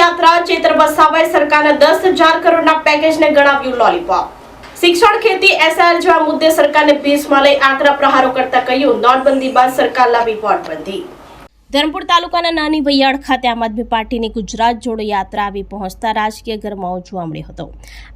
યાત્રા ચેતર વસાવાએ સરકારના દસ હજાર કરોડના પેકેજને ગણાવ્યું લોલીપોપ. શિક્ષણ ખેતી એસઆર જેવા મુદ્દે સરકારને ભીસમાં લઈ આકરા પ્રહારો કરતા કહ્યું, નોટબંધી બાદ સરકાર લાવી વોટબંધી ધરમપુર તાલુકાના નાની વૈયાળ ખાતે આમ આદમી પાર્ટીની ગુજરાત જોડો યાત્રા આવી પહોંચતા રાજકીય ગરમાવો જોવા મળ્યો હતો.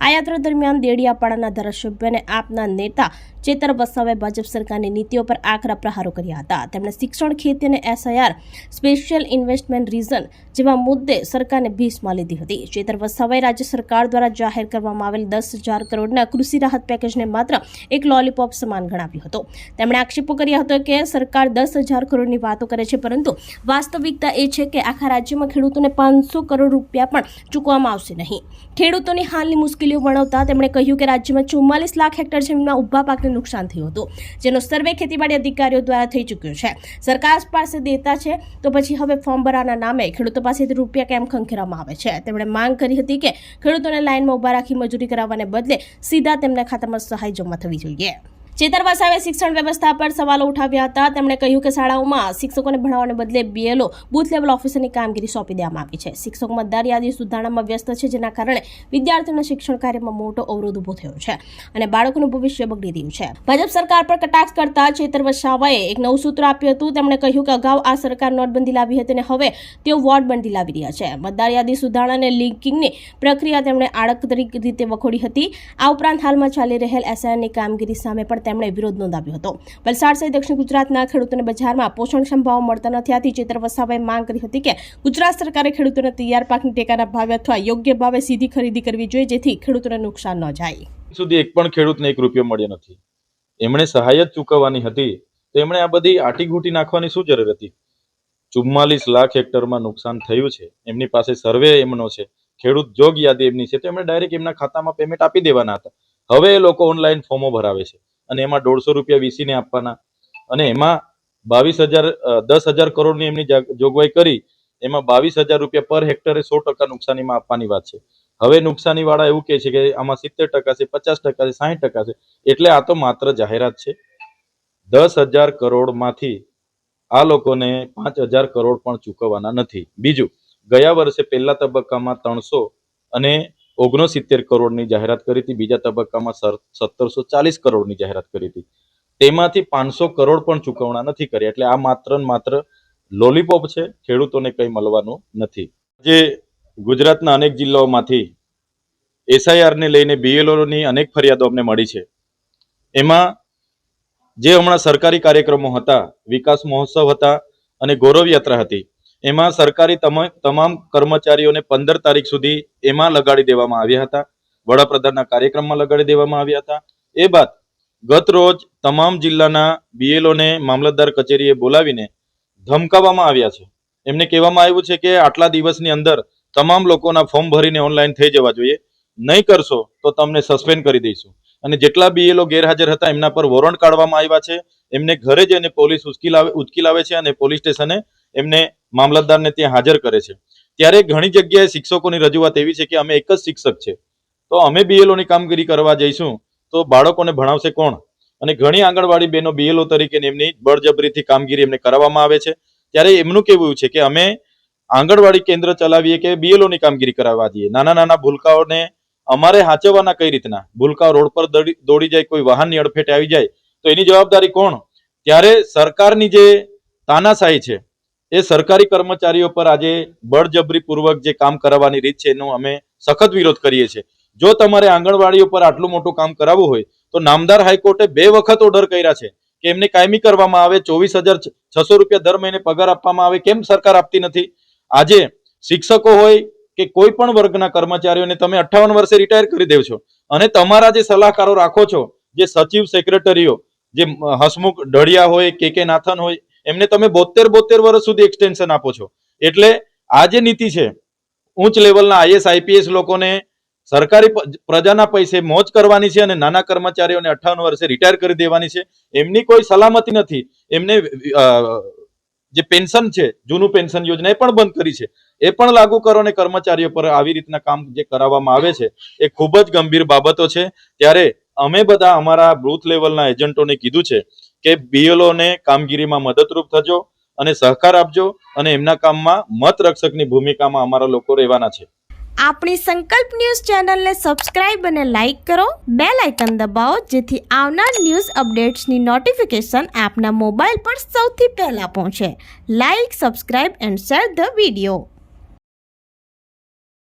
આ યાત્રા દરમિયાન દેડિયાપાડાના ધારાસભ્ય અને આપના નેતા ચેતર વસાવાએ ભાજપ સરકારની નીતિઓ પર આકરા પ્રહારો કર્યા હતા. તેમણે શિક્ષણ ખેતી અને એસઆઈઆર, સ્પેશિયલ ઇન્વેસ્ટમેન્ટ રીઝન જેવા મુદ્દે સરકારને ભીસમાં લીધી હતી. ચેતર વસાવાએ રાજ્ય સરકાર દ્વારા જાહેર કરવામાં આવેલ દસ હજાર કરોડના કૃષિ રાહત પેકેજને માત્ર એક લોલીપોપ સમાન ગણાવ્યો હતો. તેમણે આક્ષેપો કર્યા હતો કે સરકાર દસ હજાર કરોડની વાતો કરે છે, પરંતુ વાસ્તવિકતા એ છે કે આખા રાજ્યમાં ખેડૂતોને પાંચસો કરોડ રૂપિયા પણ ચૂકવામાં આવશે નહીં. ખેડૂતોની હાલની મુશ્કેલીઓ વર્ણવતા તેમણે કહ્યું કે રાજ્યમાં ચુમ્માલીસ લાખ હેક્ટર જમીનમાં ઊભા પાકને નુકસાન થયું હતું, જેનો સર્વે ખેતીવાડી અધિકારીઓ દ્વારા થઈ ચૂક્યો છે. સરકાર પાસે દેતા છે તો પછી હવે ફોર્મ ભરાના નામે ખેડૂતો પાસેથી રૂપિયા કેમ ખંખેરવામાં આવે છે? તેમણે માંગ કરી હતી કે ખેડૂતોને લાઇનમાં ઊભા રાખી મજૂરી કરાવવાને બદલે સીધા તેમના ખાતામાં સહાય જમા થવી જોઈએ. ચેતર વસાવે શિક્ષણ વ્યવસ્થા પર સવાલો ઉઠાવ્યા હતા. તેમણે કહ્યું કે શાળાઓમાં શિક્ષકોને ભણાવવાને બદલે બીએલઓ, બૂથ લેવલ ઓફિસરની કામગીરી સોંપી દેવામાં આવી છે. શિક્ષકો મતદાર યાદી સુધારણામાં વ્યસ્ત છે, જેના કારણે વિદ્યાર્થીઓના શિક્ષણ કાર્યમાં મોટો અવરોધ ઊભો થયો છે અને બાળકોનું ભવિષ્ય બગડી રહ્યું છે. ભાજપ સરકાર પર કટાક્ષ કરતા ચેતર વસાવાએ એક નવું સૂત્ર આપ્યું હતું. તેમણે કહ્યું કે અગાઉ આ સરકાર નોટબંધી લાવી હતી અને હવે તેઓ વોટબંધી લાવી રહ્યા છે. મતદાર યાદી સુધારણા અને લિંકિંગની પ્રક્રિયા તેમણે આડકતરી રીતે વખોડી હતી. આ ઉપરાંત હાલમાં ચાલી રહેલ એસઆઈની કામગીરી સામે પણ તેમણે વિરોધ નોંધાવ્યો હતો. વલસાડ સહિત દક્ષિણ ગુજરાતના ખેડૂતોને બજારમાં પોષણક્ષમ ભાવ મળતા નથી. આથી ચેતર વસાવાએ માંગ કરી હતી કે ગુજરાત સરકારે ખેડૂતોને તૈયાર પાકની ટેકાના ભાવે અથવા યોગ્ય ભાવે સીધી ખરીદી કરવી જોઈએ, જેથી ખેડૂતોને નુકસાન ન જાય. સુધી એક પણ ખેડૂતને એક રૂપિયો મળ્યો નથી. એમણે સહાય જ ચૂકવવાની હતી. તો એમણે આ બધી આટીઘૂટી નાખવાની શું જરૂર હતી? ચુમ્માલીસ લાખ હેક્ટરમાં નુકસાન થયું છે. એમની પાસે સર્વે એમનો છે. ખેડૂત જોગ યાદી એમની છે. તો એમણે ડાયરેક્ટ એમના ખાતામાં પેમેન્ટ આપી દેવાના હતા. હવે એ લોકો ઓનલાઈન ફોર્મો ભરાવે છે. અને એમાં દોઢસો રૂપિયા વીસીને આપવાના. અને એમાં બાવીસ હજાર દસ હજાર કરોડની એમની જોગવાઈ કરી, એમાં બાવીસ હજાર રૂપિયા પર હેક્ટરે સો ટકા નુકસાનીમાં આપવાની વાત છે. હવે નુકસાની વાળા એવું કહે છે કે આમાં સિત્તેર ટકા છે, પચાસ ટકા છે, સાહીઠ ટકા છે, એટલે આ તો માત્ર જાહેરાત છે. દસ હજાર કરોડમાંથી આ લોકોને પાંચ હજાર કરોડ પણ ચૂકવવાના નથી. બીજું, ગયા વર્ષે પહેલા તબક્કામાં ત્રણસો અને ઓગણસિત્તેર કરોડની જાહેરાત કરી હતી. બીજા તબક્કામાં સત્તરસો ચાલીસ કરોડની જાહેરાત કરી હતી. તેમાંથી પાંચસો કરોડ પણ ચૂકવણા નથી કરી એટલે આ માત્ર માત્ર લોલીપોપ છે. ખેડૂતોને કંઈ મળવાનું નથી. જે ગુજરાતના અનેક જિલ્લાઓમાંથી એસઆઈઆરને લઈને બીએલઓની અનેક ફરિયાદો અમને મળી છે. એમાં જે હમણાં સરકારી કાર્યક્રમો હતા, વિકાસ મહોત્સવ હતા અને ગૌરવ યાત્રા હતી એમાં સરકારી તમા- તમામ કર્મચારીઓને પંદર તારીખ સુધી એમાં લગાડી દેવામાં આવ્યા હતા. વડાપ્રધાનના કાર્યક્રમમાં લગાડી દેવામાં આવ્યા હતા. એ બાદ ગત રોજ તમામ જિલ્લાના બીએલઓને મામલતદાર કચેરીએ બોલાવીને ધમકાવવામાં આવ્યા છે. એમને કહેવામાં આવ્યું છે કે આટલા દિવસની અંદર તમામ લોકોના ફોર્મ ભરીને ઓનલાઈન થઈ જવા જોઈએ. નહીં કરશો તો તમને સસ્પેન્ડ કરી દઈશું. અને જેટલા બીએલઓ ગેરહાજર હતા એમના પર વોરંટ કાઢવામાં આવ્યા છે. એમને ઘરે જઈને પોલીસ ઉચકી લાવે ઉચકી લાવે છે અને પોલીસ સ્ટેશને એમને મામલતદારને ત્યાં હાજર કરે છે. ત્યારે ઘણી જગ્યાએ શિક્ષકોની રજૂઆત એવી છે કે અમે એક જ શિક્ષક છે. તો અમે બીએલઓની કામગીરી કરવા જઈશું તો બાળકોને ભણાવશે કોણ? અને ઘણી આંગણવાડી બહેનો બીએલઓ તરીકે એમની બળજબરીથી કામગીરી એમને કરાવવામાં આવે છે. ત્યારે એમનું કેવું છે કે અમે આંગણવાડી કેન્દ્ર ચલાવીએ કે બીએલઓની કામગીરી કરાવવા દઈએ નાના નાના ભૂલકાઓને અમારે હાચવવાના કઈ રીતના? ભૂલકાઓ રોડ પર દોડી જાય, કોઈ વાહનની અડફેટે આવી જાય, તો એની જવાબદારી કોણ? ત્યારે સરકારની જે તાનાશાહી છે એ સરકારી કર્મચારીઓ પર આજે બળજબરીપૂર્વક જે કામ કરાવવાની રીત છે એનો અમે સખત વિરોધ કરીએ છીએ. જો તમારે આંગણવાડીઓ પર આટલું મોટું કામ કરાવવું હોય, તો નામદાર હાઈકોર્ટે બે વખત ઓર્ડર કર્યા છે કે એમને કાયમી કરવામાં આવે, ચોવીસ હજાર છસો રૂપિયા દર મહિને પગાર આપવામાં આવે, કેમ સરકાર આપતી નથી? આજે શિક્ષકો હોય કે કોઈ પણ વર્ગના કર્મચારીઓને તમે અઠ્ઠાવન વર્ષે રિટાયર કરી દેવ છો. અને તમારા જે સલાહકારો રાખો છો, જે સચિવ સેક્રેટરીઓ જે હસમુખ ઢળિયા હોય, કે કે નાથન હોય એમને તમે બોતેર બોતેર વર્ષ સુધી એક્સટેન્શન આપો છો. એટલે આ જે નીતિ છે, ઉચ્ચ લેવલના આઈએસ આઈપીએસ લોકોને સરકારી પ્રજાના પૈસે મોજ કરવાની છે અને નાના કર્મચારીઓને અઠ્ઠાવન વર્ષે રિટાયર કરી દેવાની છે. એમની કોઈ સલામતી નથી. એમને જે પેન્શન છે, જૂનું પેન્શન યોજના એ પણ બંધ કરી છે. એ પણ લાગુ કરો અને કર્મચારીઓ પર આવી રીતના કામ જે કરાવવામાં આવે છે, એ ખૂબ જ ગંભીર બાબતો છે. ત્યારે અમે બધા અમારા બૂથ લેવલના એજન્ટોને કીધું છે કે બીએલઓને કામગીરીમાં મદદરૂપ થજો અને સહકાર આપજો અને એમના કામમાં મત રક્ષકની ભૂમિકામાં અમારા લોકો રહેવાના છે. આપણી સંકલ્પ ન્યૂઝ ચેનલને સબસ્ક્રાઇબ અને લાઇક કરો. બે લાઇકન દબાવો જેથી આવનાર ન્યૂઝ અપડેટ્સની નોટિફિકેશન આપના મોબાઈલ પર સૌથી પહેલાં પહોંચે. Like, subscribe and share the video.